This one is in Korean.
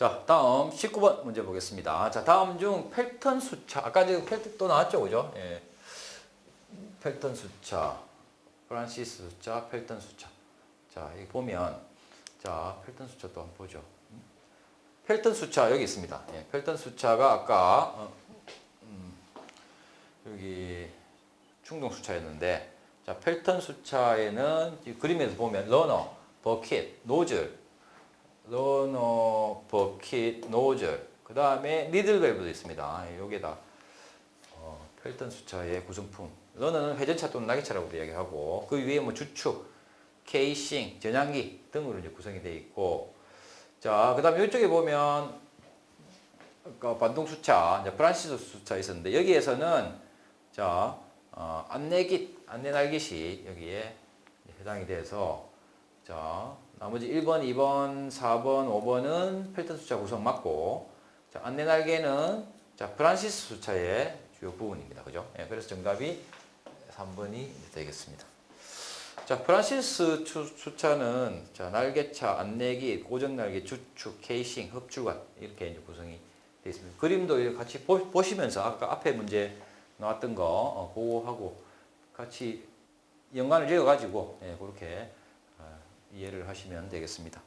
자, 다음 19번 문제 보겠습니다. 자, 다음 중 펠턴 수차. 아까 지금 펠턴 또 나왔죠, 그죠? 예. 펠턴 수차, 프란시스 수차, 펠턴 수차. 자, 여기 보면, 자, 펠턴 수차 또 한번 보죠. 음. 펠턴 수차 여기 있습니다. 예, 펠턴 수차가 아까 어, 음, 여기 충동 수차였는데, 자, 펠턴 수차에는 이 그림에서 보면 러너, 버킷, 노즐, 러너, 버킷, 노즐, 그 다음에 니들 밸브도 있습니다. 예, 여기에다 어, 펠턴 수차의 구성품. 러너는 회전차 또는 나기차라고도 이야기하고 그 위에 뭐 주축, 케이싱, 전향기 등으로 이제 구성이 되어 있고 자, 그 다음에 이쪽에 보면 아까 반동 수차, 프란시스 수차 있었는데 여기에서는 자 어, 안내깃, 안내 날깃이 여기에 해당이 돼서 자 나머지 1번, 2번, 4번, 5번은 펠턴 수차 구성 맞고 자 안내 날개는 자 프란시스 수차의 주요 부분입니다, 그죠? 예, 그래서 정답이 3번이 되겠습니다. 자, 프란시스 추- 수차는 자, 날개차, 안내기, 고정 날개, 주축, 케이싱, 흡주관 이렇게 이제 구성이 되어 있습니다. 그림도 같이 보, 보시면서 아까 앞에 문제 나왔던 거 어, 그거하고 같이 연관을 지어 가지고 예, 그렇게 어, 이해를 하시면 되겠습니다.